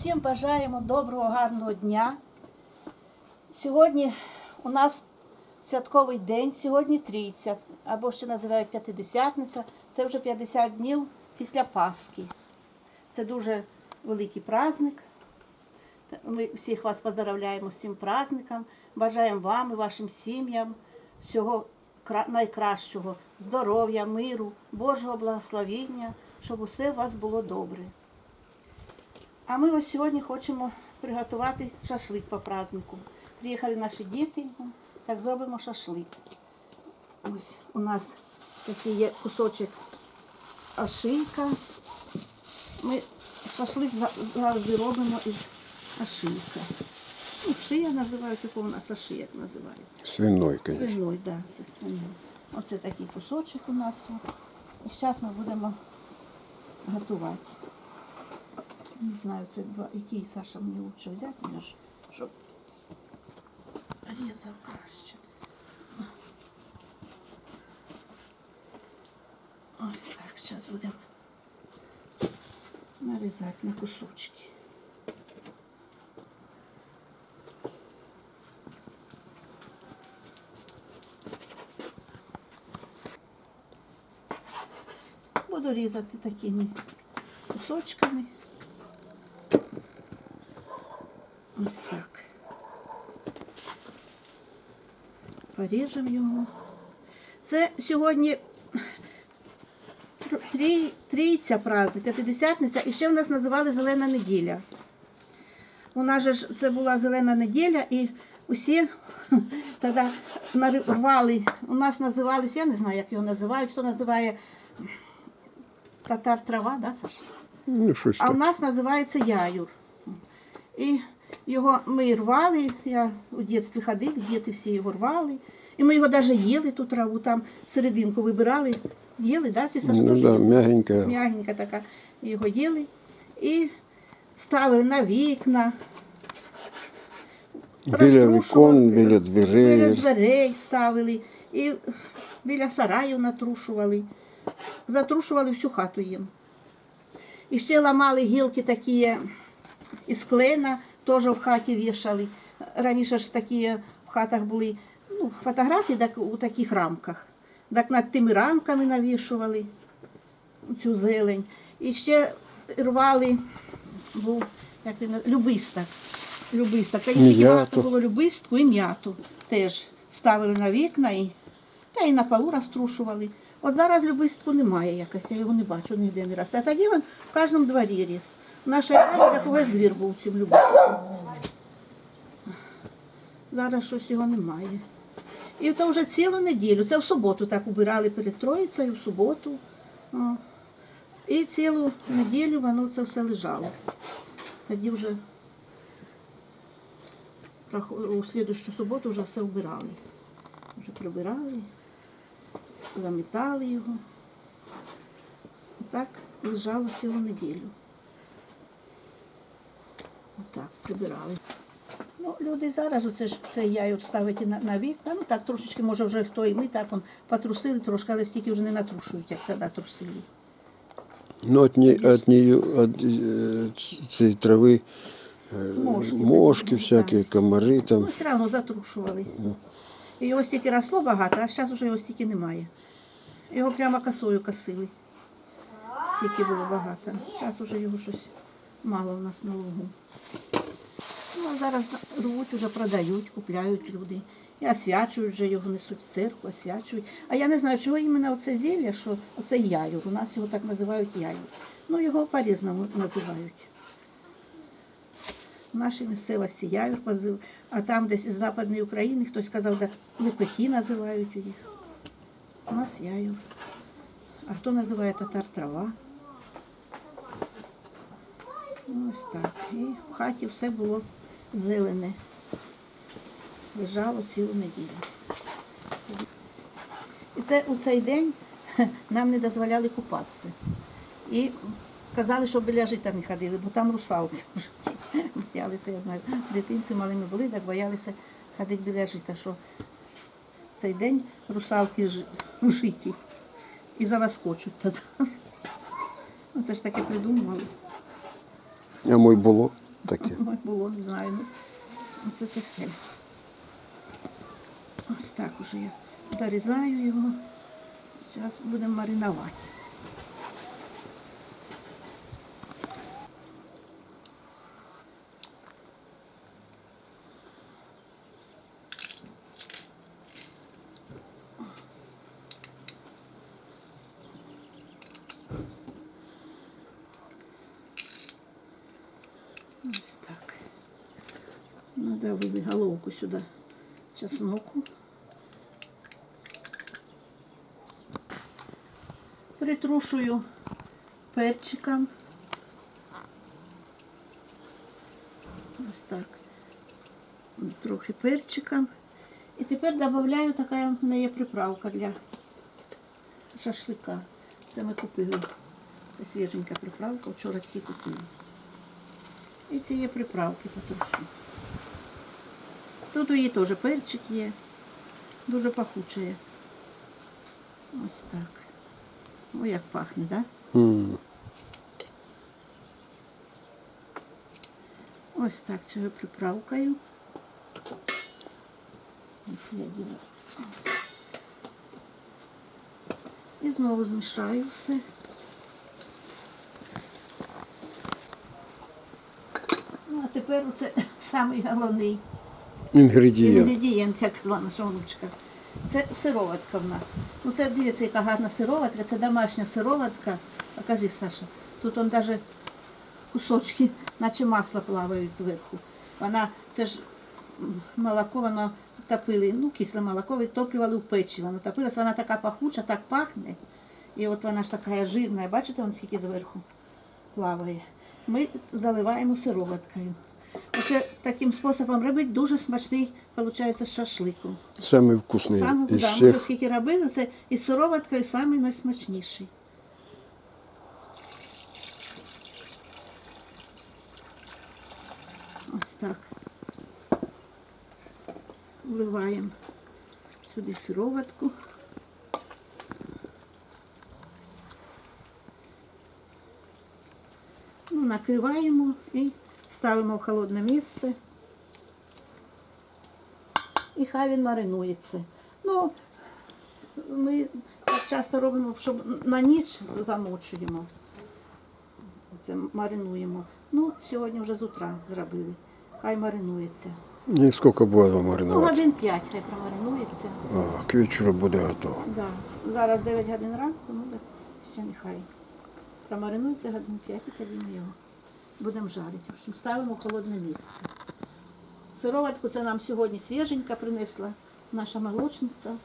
Всім бажаємо доброго, гарного дня. Сьогодні у нас святковий день, сьогодні трійця, або ще називають п'ятидесятниця. Це вже 50 днів після Пасхи. Це дуже великий праздник. Ми всіх вас поздравляємо з цим праздником. Бажаємо вам і вашим сім'ям всього найкращого, здоров'я, миру, Божого благословіння, щоб усе у вас було добре. А ми ось сьогодні хочемо приготувати шашлик по празднику. Приїхали наші діти, так зробимо шашлик. Ось у нас такий є кусочок ошийка. Ми шашлик завжди робимо із ошийка. Ну, шия називають, яку у нас ошияк називається. Свиной, конечно. Свиной, так, да, це свиной. Оце такий кусочок у нас. І зараз ми будемо готувати. Не знаю, це два. Який Саша мені лучше взяти, мені ж, щоб різав краще. Ось так, зараз будемо нарізати на кусочки. Буду різати такими кусочками. Ось так. Поріжемо його. Це сьогодні трій, трійця праздник, п'ятидесятниця, і ще в нас називали Зелена неділя. У нас же ж це була зелена неділя, і усі тоді нарвали, у нас називалися, я не знаю, як його називають, хто називає татар трава, да, Саша? Ну, щось А в так. нас називається яюр. І його ми рвали, я у дитинстві ходив, діти всі його рвали. І ми його навіть їли, ту траву, там серединку вибирали, їли, да, ти Ну да, м'ягенька. м'ягенька така. Його їли і ставили на вікна. Біля вікон, біля дверей. Біля дверей ставили, і біля сараїв натрушували. Затрушували всю хату їм. І ще ламали гілки такі із клена, теж в хаті вішали. Раніше ж такі в хатах були ну, фотографії так, у таких рамках. Так над тими рамками навішували цю зелень. І ще рвали, був як він, любисток. Любисток. Та і багато було любистку і м'яту теж ставили на вікна і, та і на полу розтрушували. От зараз любистку немає якось, я його не бачу, ніде не росте. А тоді він в кожному дворі ріс. Нашій хаті так увесь двір був цим любистком. Зараз щось його немає. І то вже цілу неділю. Це в суботу так убирали перед Троїцею, в суботу. О. І цілу неділю воно це все лежало. Тоді вже у слідущу суботу вже все вбирали. Вже прибирали, замітали його. І так лежало цілу неділю. Отак, прибирали. Ну, люди зараз оце ж це яйот ставити на, на вікна. Ну так трошечки, може, вже хто і ми так он потрусили трошки, але стільки вже не натрушують, як тоді трусили. Ну, от, не, от нее, от е, цієї трави е, Мошки мошки всякі, так. комари там. Ну, все одно затрушували. І його стільки росло багато, а зараз вже його стільки немає. Його прямо косою косили. Стільки було багато. Зараз вже його щось мало в нас на лугу. Ну, а зараз рвуть, вже продають, купляють люди. І освячують вже його, несуть в церкву, освячують. А я не знаю, чого іменно оце зілля, що оце яюр. У нас його так називають яюр. Ну, його по-різному називають. В нашій місцевості яюр позив, а там десь із Западної України хтось сказав, так лепехи називають їх. У нас яюр. А хто називає татар трава? Ось так. І в хаті все було зелене. Лежало цілу неділю. І це у цей день нам не дозволяли купатися. І казали, що біля жита не ходили, бо там русалки в житті. Боялися, я знаю, дитинці малими були, так боялися ходити біля жита, що цей день русалки жи- в житті і заласкочуть тоді. Ну, це ж таке придумували. А мой було. таке. Мой було, знаю. Ну, це таке. Ось так уже я дорізаю його. Зараз будемо маринувати. Ось так. Надавили головку сюди чесноку. Притрушую перчиком. Ось так. Трохи перчиком. І тепер додаю така в є приправка для шашлика. Це ми купили. Це свіженька приправка, вчора тільки купили. І цієї приправки потрушу. Тут у її теж перчик є. Дуже пахуче. Ось так. О, як пахне, так? Да? М. Ось так цією приправкою. І знову змішаю все. Ну, а тепер оце самий головний Інгредієнт. інгредієнт, як казала наша онучка. Це сироватка в нас. Ну це дивіться, яка гарна сироватка, це домашня сироватка. А кажи, Саша, тут он навіть кусочки, наче масла плавають зверху. Вона, це ж молоко, воно топили, ну, кисле молоко, відтоплювали в печі. Воно топилося, вона така пахуча, так пахне. І от вона ж така жирна, бачите, вон скільки зверху плаває. Ми заливаємо сироваткою. Оце таким способом робить дуже смачний, виходить, з шашликом. Самий вкусний Саме із да, ми всіх. вже скільки робили, це із сироваткою самий найсмачніший. Ось так. Вливаємо сюди сироватку. Ну, накриваємо і ставимо в холодне місце. І хай він маринується. Ну, ми так часто робимо, щоб на ніч замочуємо. Це маринуємо. Ну, сьогодні вже з утра зробили. Хай маринується. І скільки буде Ну, маринувати? годин 5 хай промаринується. А, к вечору буде готово. Да. Зараз 9 годин ранку, ну так ще нехай. Промаринується годин 5 і тоді ми його будемо жарити. В ставимо в холодне місце. Сироватку це нам сьогодні свіженька принесла наша молочниця.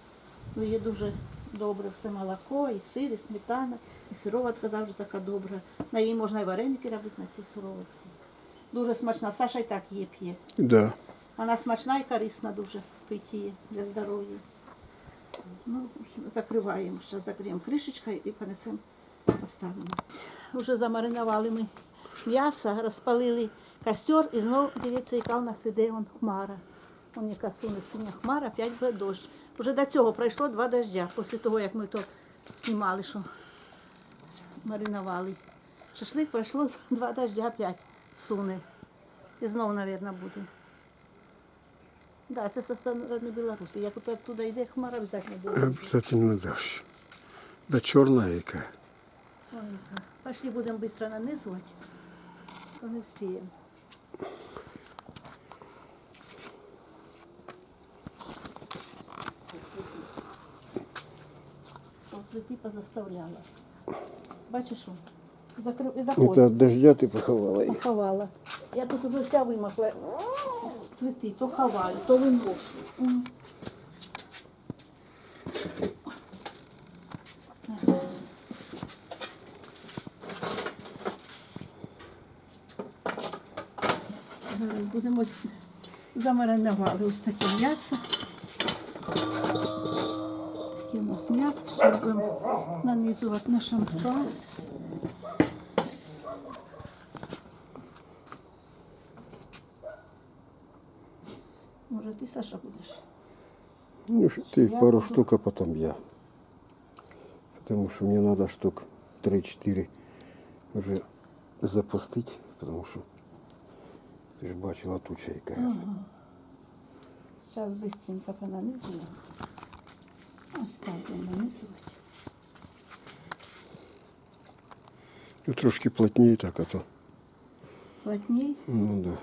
Ну, Її дуже добре все молоко, і сир, і сметана, і сироватка завжди така добра. На її можна і вареники робити на цій сироватці. Дуже смачна. Саша і так її п'є. Да. Вона смачна і корисна дуже пити її для здоров'я. Ну, закриваємо. Зараз закриємо кришечкою і понесемо, поставимо. Вже замаринували ми м'ясо, розпалили костер і знову дивіться, яка у нас іде вон хмара. Вон яка суне синя хмара, опять буде дощ. Уже до цього пройшло два дождя, після того, як ми то знімали, що маринували. Шашлик пройшло два дождя опять суне. І знову, мабуть, буде. Да, це со сторони Білорусі. Як от туди йде, хмара не буде. Обязательно дощ. Да чорна яка. Ой. Пошли будемо швидко нанизувати, то не встигнемо. От цвіти позаставляла. Бачиш, що? Закрив і Это заходить. от дождя ти поховала їх. Поховала. Я тут уже вся вимахла. Цвіти, то ховаю, то виношу. М. Зараз Будемо з- замаринували ось таке м'ясо. Таке у нас м'ясо, ще будемо нанизувати на шампан. Може, ти, Саша, будеш? Ну, ты Я пару буду. штук, а потом я. Потому что мне надо штук 3-4 уже запустить, потому что Ти ж бачила туча яка. Зараз швидко понанизую. Ось так будемо нанизувати. Ну, трошки плотніше так, а то. Плотней. Ну да.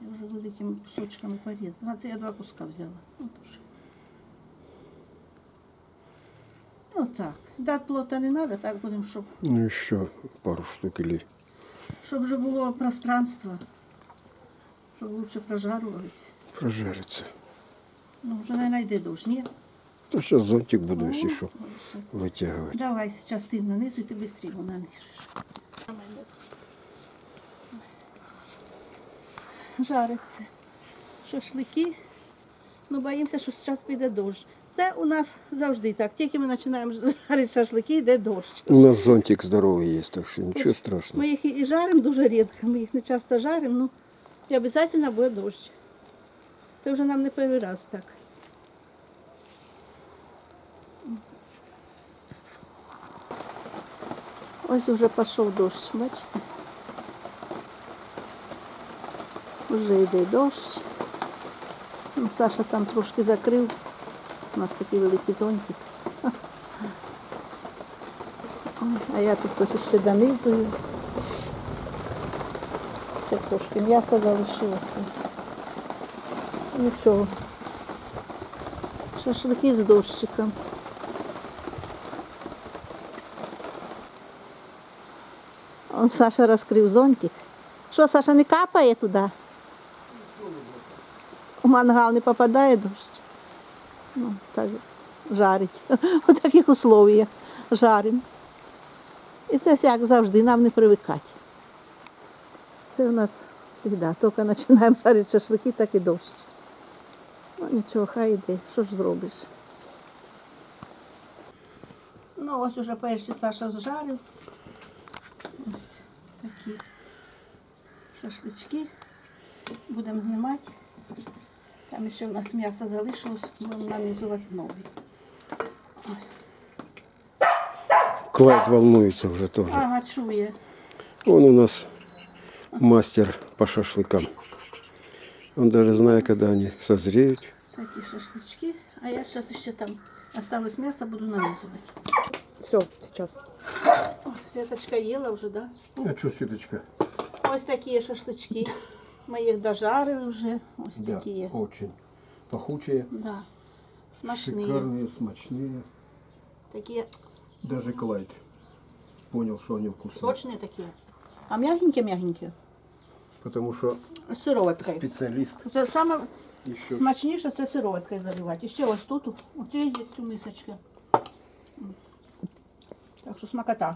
Я вже великими кусочками порізала. А це я два куска взяла. Ну, дуже. Ну так. Так плота не треба, так будемо, щоб, Ну і що, пару штук или. щоб вже було пространство. Щоб лучше прожарувались. Прожариться. Ну, вже, мабуть, йде дощ, ні? То зараз зонтик буду, якщо що, щас. витягувати. Давай, зараз ти нанизуй, ти швидше нанижиш. Жариться. Шашлики. Ну, боїмося, що зараз піде дощ. Це у нас завжди так. Тільки ми починаємо жарити шашлики, йде дощ. У нас зонтик здоровий є, так що нічого страшного. Ми їх і жаримо дуже рідко, ми їх не часто жаримо, ну і обов'язково буде дощ. Це вже нам не перший раз так. Ось вже пішов дощ, бачите? Вже йде дощ. Саша там трошки закрив. У нас такий великий зонтик. Ой, А я тут ось ще донизую. Ще трошки м'яса залишилося. Нічого. Шашлики з дощиком. Он Саша розкрив зонтик. Що, Саша не капає туди? У мангал не попадає дощ. Ну, так жарить. У таких условиях жаримо. І це як завжди, нам не привикати. Це у нас завжди. Тільки починаємо жарити шашлики, так і дощ. Ну нічого, хай йде. Що ж зробиш? Ну, ось уже перші Саша зжарив. Ось такі шашлички. Будемо знімати. Там ще в нас м'ясо залишилось, будемо нанизувати нові. Клайд волнується вже теж. Ага, чує. Он у нас мастер по шашлыкам. Он даже знает, когда они созреют. Такі шашлички. А я зараз ще там осталось м'ясо, буду нанизувати. Все, сейчас. О, Світочка їла вже, да? А что, Светочка? Ось такі шашлички. Ми їх дожарили вже. Ось такі. очень пахучие, Да. Смачні. смачные. Такі Даже Клайд понял, что они вкусные. сочні такі. А м'ягенькі-м'ягенькі. Потому что З сироваткою. специалист Це саме еще... смачніше це сироваткою заливати. І ще ось тут, у цій є цю мисочки. Так що смакота.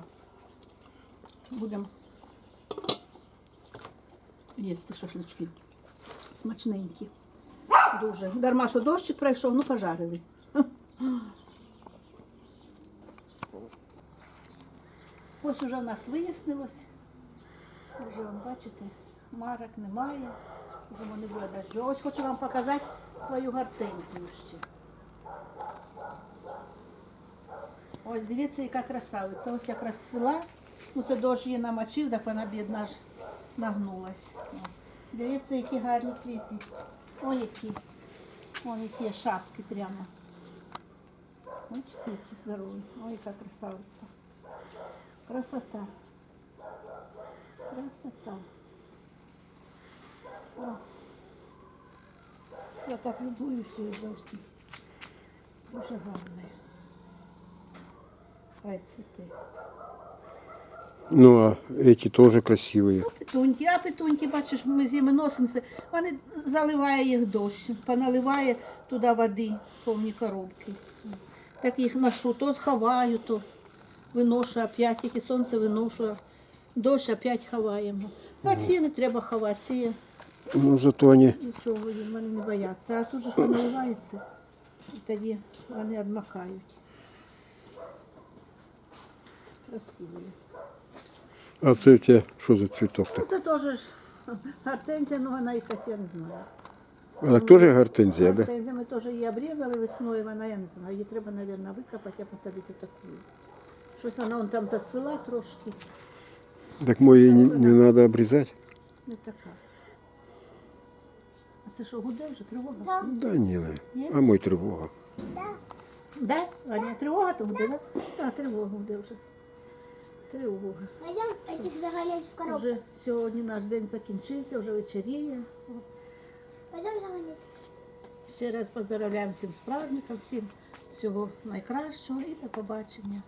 Будемо їсти шашлички. Смачненькі. Дуже. Дарма, що дощик пройшов, ну пожарили. Ось уже в нас вияснилось. Вже, вон, бачите, марок немає. Вже вони буде дощу. Ось хочу вам показати свою гортензію ще. Ось дивіться, яка красавиця. Ось як розцвіла. Ну це дощ її намочив, так вона бідна ж нагнулась. О. Дивіться, які гарні квіти. Ой, які. Ой, які шапки прямо. Бачите, які здорові. Ой, яка красавиця. Красота. Красота. О. Я так любую все завжди. Дуже гарне. Хай цвіте. Ну, а эти тоже красивые. Петуньки, а петуньки, бачиш, ми з ними носимося. Вони заливає їх дощ, поналиває туди води, повні коробки. Так їх ношу, то сховаю, то виношу опять, тільки сонце виношу, дощ опять ховаємо. А ці не треба ховати, ці Ну, зато они... нічого вони не бояться. А тут же ж поналивається, і тоді вони обмакають. Красиві. А це у тебя что за цветок Ну. Це теж ж гортензія, ну вона якась, я не знаю. Она тоже гортензия, да? Гортензія ми теж її обрізали весною, вона, я не знаю, її треба, мабуть, викопати, а посадити таку. Щось вона вон там зацвіла трошки. Так мої не, не треба обрізати? Не така. А це що, гуде вже тривога? Да ні, не. Ні? А мой тривога. Де? Аня, тривога то гуде, так? Так, тривога гуде вже. Тривога. Этих загонять в коробку. Вже сьогодні наш день закінчився, вже вечеріє. Пойдем загонять. Ще раз поздравляємо всім з праздником, всім всього найкращого і до побачення.